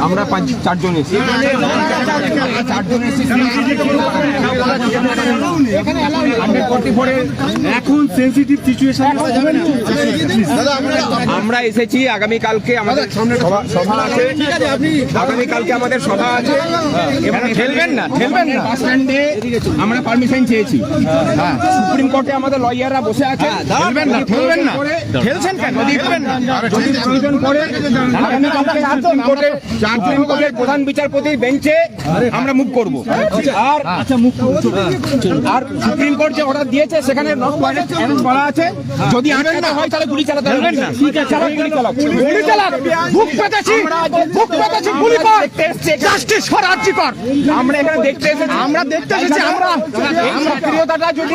আমরা পাঁচ চারজন এসেছি। চারজন এখন সেন্সিটিভ সিচুয়েশন আমরা এসেছি আগামী কালকে আমাদের সভা- সভা আছে। আগামী কালকে আমাদের সভা আছে। এবং ঠেলবেন না ঠেলবেন না। স্ট্যান্ডে আমরা পারমিশন চেয়েছি। হ্যাঁ। সুপ্রিম কোর্টে আমাদের লয়াররা বসে আছে। ঠেলবেন না ঠেলবেন না। ঠেলছেন কেন? ঠেলবেন না। যদি প্রয়োজন পড়ে আগামী সুপ্রিম কোর্টের সুপ্রিম কোর্টের প্রধান বিচারপতির বেঞ্চে আমরা মুভ করব। আর আচ্ছা আর সুপ্রিম কোর্ট যে অর্ডার দিয়েছে সেখানে বলা আছে। যদি হয়। তাহলে গুলি চালাতে হবে। না। ঠিক আছে গুলি চালাক গুলি চালাক বুক পেতেছি। বুক পেতেছি গুলি কর। জাস্টিস ফর আর্জিকর আমরা এখানে দেখতে এসেছি। আমরা দেখতে এসেছি। আমরা আমরা প্রিয়তাটা যদি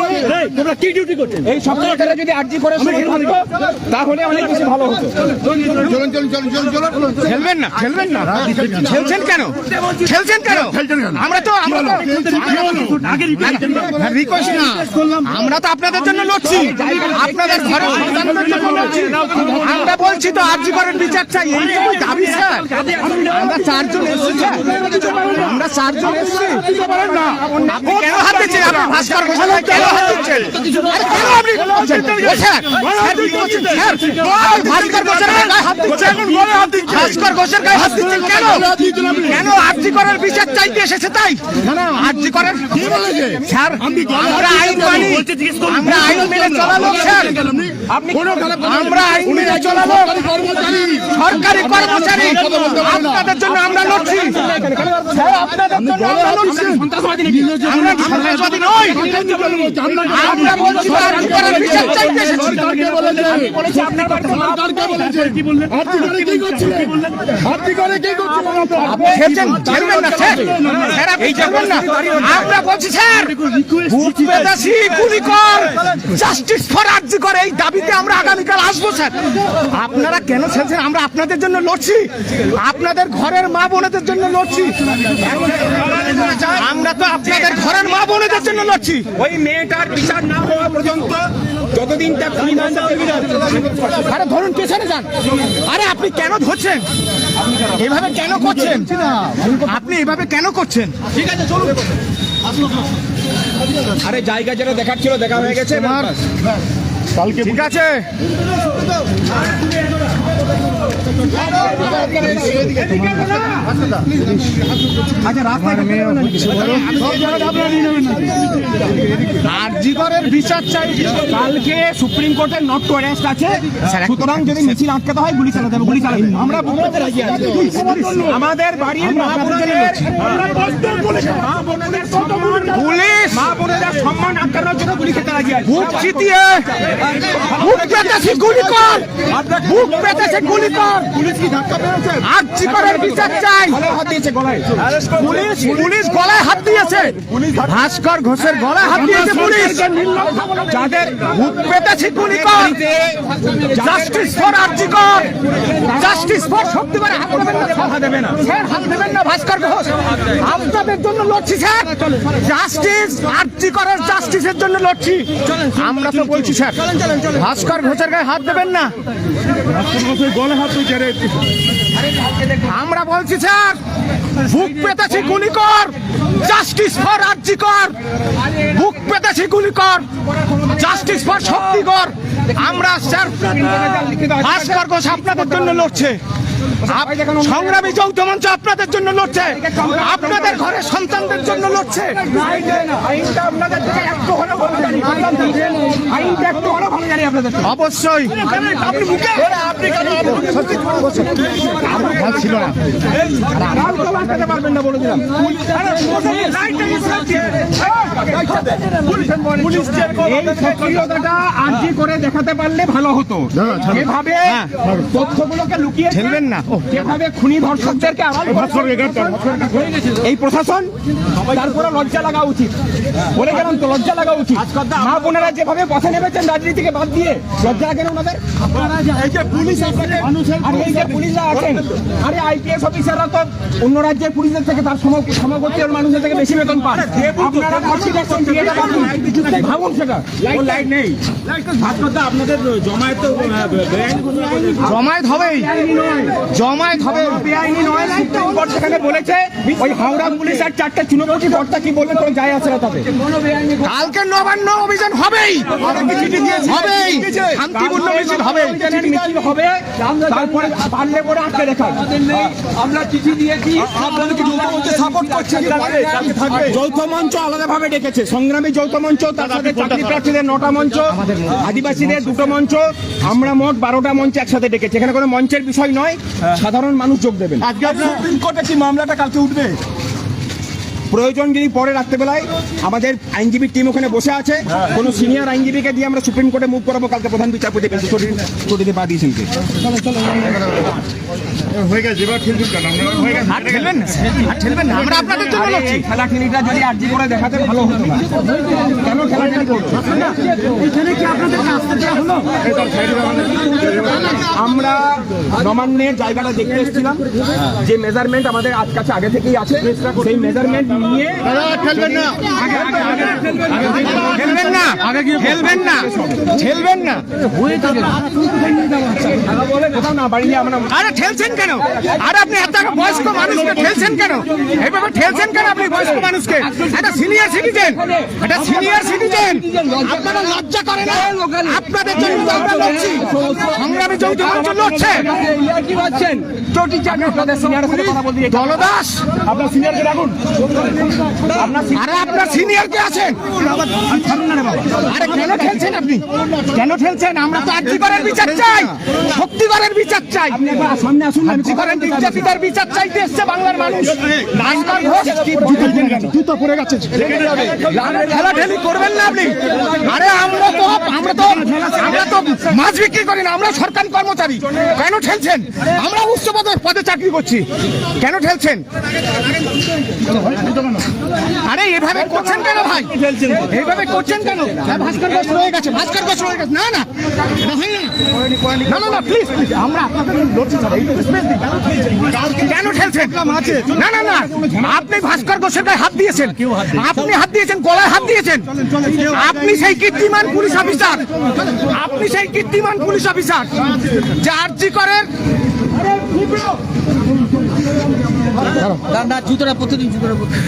তোমরা কি ডিউটি করছেন এই সপ্তাহটা যদি আর্জি করে তাহলে অনেক বেশি ভালো হতো। খেলবেন না খেলবেন না খেলছেন কেন খেলছেন কেন আমরা তো আমরা তো রিকোয়েস্ট না আমরা তো আপনাদের জন্য লড়ছি আপনাদের ঘরে আমরা বলছি তো আর্জি করেন বিচার চাই এইটুকুই দাবি স্যার আমরা চারজন এসেছি আমরা চারজন এসেছি আপনি কেন হাত দিচ্ছেন আপনি ভাস্কর ঘোষাল কেন হাত দিচ্ছেন কেন আপনি স্যার, স্যার, কি ভাস্কর ঘোষের ভাস্কর ঘোষের গায়ে হাত দিচ্ছেন কেন? কেন আর্জি করার বিচার চাইতে এসেছে তাই? আর্জি করার স্যার আমরা আইন মানি। আমরা আইন মেনে চলালো স্যার। আপনি আমরা আইন মেনে চলালো। সরকারি কর্মচারী আপনাদের জন্য আমরা লড়ছি। আপনাদের জন্য আমরা লড়ছি। আমরা সন্ত্রাসবাদী নই। আমরা বলছি তো বিচার চাইতে এসেছি আমি বলেছি আপনার বাড়িতে মা আপনি খেলছেন খেলবেন না স্যার। স্যার আপনি খেলবেন না। আমরা বলছি স্যার গুলি কর জাস্টিস ফর আর্জি করে এই দাবিতে আমরা আগামীকাল আসব স্যার। আপনারা কেন খেলছেন আমরা আপনাদের জন্য লড়ছি। আপনাদের ঘরের মা বোনেদের জন্য লড়ছি। আমরা তো আপনাদের ঘরের মা বোনেদের জন্য লড়ছি। ওই মেয়েটার বিচার না হওয়া পর্যন্ত যতদিন তার আরে ধরুন পেছনে যান? আরে আপনি কেন ধরছেন? এভাবে কেন করছেন? আপনি এভাবে কেন করছেন? আরে জায়গা যেটা দেখার ছিল দেখা হয়ে গেছে। কালকে ঠিক আছে। Vai, আরজিকরের বিচার চাই কালকে সুপ্রিম কোর্টের নট টু অ্যারেস্ট আছে সুতরাং যদি মিছিল আটকাতে হয় গুলি চালাতে হবে গুলি চালাতে আমরা বুঝতে রাজি আছি আমাদের বাড়ির মা বোনেদের পুলিশ মা বোনেদের সম্মান আটকানোর জন্য গুলি খেতে রাজি আছে বুক চিতিয়ে বুক পেতেছে গুলি কর বুক পেতেছে গুলি কর পুলিশ কি ধাক্কা বিচার চাই। গলায় হাত দিয়েছে গলায়। পুলিশ পুলিশ গলায় হাত দিয়েছে। ভাস্কর ঘোষের গলায় হাত দিয়েছে পুলিশ। যাদের ভূত পেতেছি গুলি কর justice for RG Kar justice for শক্তিবার হাত দেবেন না কথা দেবে না। স্যার হাত দেবেন না ভাস্কর ঘোষ। আপনাদের জন্য লড়ছি স্যার। জাস্টিস আর্জি করার জাস্টিসের জন্য লড়ছি। আমরা তো বলছি স্যার ভাস্কর ঘোষের গায়ে হাত দেবেন না। আমরা বলছি স্যার বুক পেতেছি গুলি কর জাস্টিস ফর আর্জি কর বুক পেতেছি গুলি কর জাস্টিস ফর শক্তি কর। আমরা স্যার ভাস্কর ঘোষ আপনাদের জন্য লড়ছে। সংগ্রামী যৌথ মঞ্চ আপনাদের জন্য লড়ছে। আপনাদের ঘরে সন্তানদের জন্য লড়ছে। অবশ্যই। ছিল না পারবেন না বলে দিলাম এই করে দেখাতে পারলে ভালো হতো। যেভাবে হ্যাঁ। তথ্যগুলোকে লুকিয়ে ঠেলবেন না। যেভাবে খুনি ধর্ষকদেরকে আড়াল এই প্রশাসন তারপরে লজ্জা লাগা উচিত। বলে গেলাম তো লজ্জা লাগা উচিত। মা বোনেরা যেভাবে পথে নেমেছেন রাজনীতিকে বাদ দিয়ে লজ্জা লাগে না ওনাদের? এই যে পুলিশ আপনাকে মানুষের আর এই যে পুলিশরা আছেন আরে আইপিএস অফিসাররা তো অন্য রাজ্যের পুলিশের থেকে তার সম- সমবর্তী মানুষের থেকে বেশি বেতন পান। আপনারা ভাবুন? সেটা। লাইট নেই। ভাস্করদা আপনাদের জমায়েত করেছে। জমায়েত হবেই। জমায়েত হবে। বেআইনি নয় সুপ্রিম কোর্ট সেখানে বলেছে ওই হাওড়া পুলিশ আর চারটে চুনপতি কর্তা কি বলবে কোনো যায় আসে না তাতে। কালকে নবান্ন অভিযান হবেই। হবেই। শান্তিপূর্ণ মিছিল হবে মিছিল হবে। তারপরে পারলে পরে আটকে দেখা আমরা চিঠি দিয়েছি। আপনাদেরকে যৌথ মঞ্চে সাপোর্ট করছে যৌথ মঞ্চ আলাদাভাবে ডেকেছে। সংগ্রামী যৌথ মঞ্চ তার সাথে চাকরি প্রার্থীদের নটা মঞ্চ। আদিবাসীদের দুটো মঞ্চ আমরা মোট বারোটা মঞ্চ একসাথে ডেকেছি। এখানে কোনো মঞ্চের বিষয় নয়। সাধারণ মানুষ যোগ দেবেন। আজকে সুপ্রিম কোর্টে কি মামলাটা কালকে উঠবে? প্রয়োজন যদি পরে রাত্রেবেলায় আমাদের আইনজীবী টিম ওখানে বসে আছে। কোনো সিনিয়র আইনজীবীকে দিয়ে আমরা সুপ্রিম কোর্টে মুভ করাবো কালকে প্রধান বিচারপতি ছুটিতে পা দিয়েছেন আমরা আপনাদের জন্য লড়ছি। এই খেলাখেলিটা যদি আর্জি করে দেখাতে ভালো হতো না। কেন খেলাখেলি করছ? আমরা নবান্নের জায়গাটা দেখতে এসেছিলাম। যে মেজারমেন্ট আমাদের আজ কাছে আগে থেকেই আছে সেই মেজারমেন্ট নিয়ে ঠেলবেন না ঠেলবেন না ঠেলবেন না ঠেলবেন না আরে ঠেলছেন কেন আরে আপনি এত বয়স্ক মানুষকে ঠেলছেন কেন এইভাবে ঠেলছেন কেন আপনি বয়স্ক মানুষকে একটা সিনিয়র সিটিজেন একটা সিনিয়র সিটিজেন আপনারা লজ্জা করে না আপনাদের জন্য আমরা লড়ছি সংগ্রামী যৌথ মঞ্চ লড়ছে কি পাচ্ছেন চটি চাকরি আপনাদের সিনিয়রের সাথে কথা বলতে দলদাস আপনার সিনিয়রকে রাখুন আরে আপনার সিনিয়র কে আছেন? আরে কেন আপনি? কেন আমরা তো আর্থিকরের বিচার চাই। বিচার চাই। আপনি একবার সামনে আসুন আর্থিকরের নির্যাতিতার বিচার চাইতে এসছে বাংলার মানুষ। ভাস্কর ঘোষ জুতো পড়ে গেছে? খেলা ঠেলি করবেন না আপনি? আরে আমরা তো আমরা তো আমরা তো মাছ বিক্রি করি না আমরা সরকারি কর্মচারী। কেন ঠেলছেন? আমরা উচ্চ পদে পদে চাকরি করছি। কেন ঠেলছেন? আরে এভাবে করছেন কেন ভাই? এইভাবে করছেন কেন? হ্যাঁ, ভাস্কর ঘোষ রয়ে গেছে ভাস্কর ঘোষ রয়ে গেছে। না না এটা হয় না। না না না প্লিজ প্লিজ আমরা আপনাদের লড়ছি স্যার এইটুকু স্পেস দিন। কেন ঠেলছেন? না না না আপনি ভাস্কর ঘোষের গায়ে হাত দিয়েছেন। আপনি হাত দিয়েছেন গলায় হাত দিয়েছেন। আপনি সেই কীর্তিমান পুলিশ অফিসার। আপনি সেই কীর্তিমান পুলিশ অফিসার যে আর্জি করেন না জুতোটা প্রতিদিন জুতোটা প্রতিদিন।